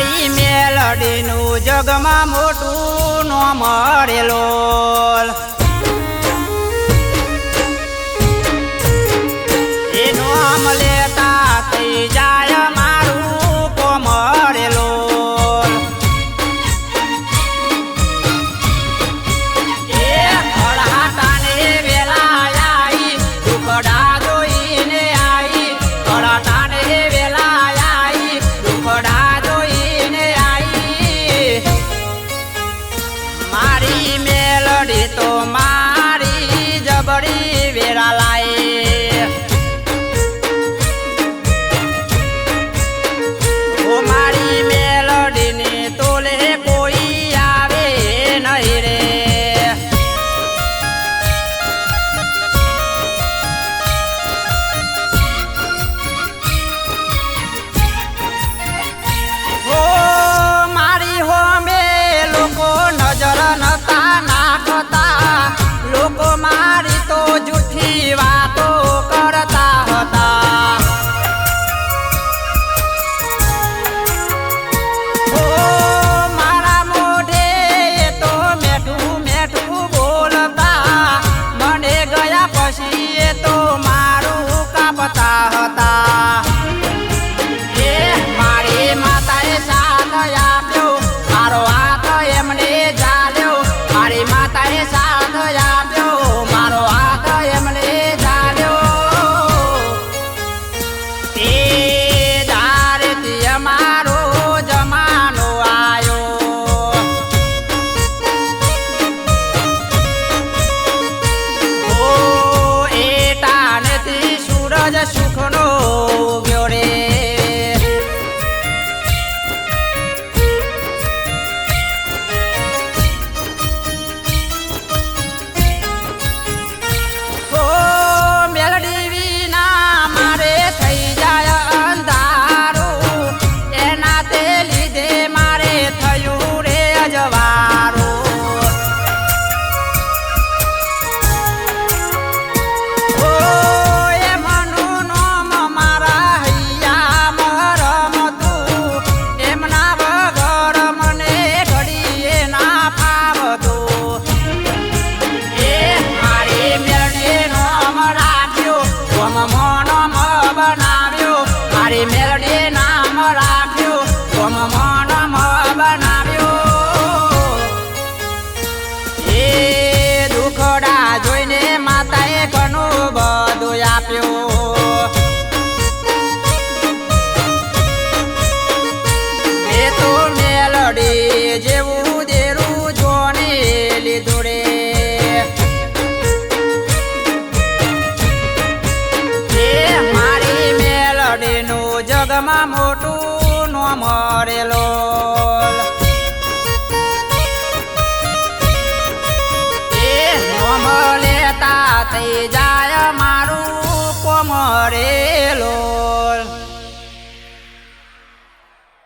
મારી મેલડીનું જગમાં મોટું નો મળેલો. está রাজা সুখন mamá. ઘરમાં મોટું નો મરેલો લેતા થઈ જાય મારું કોમરેલો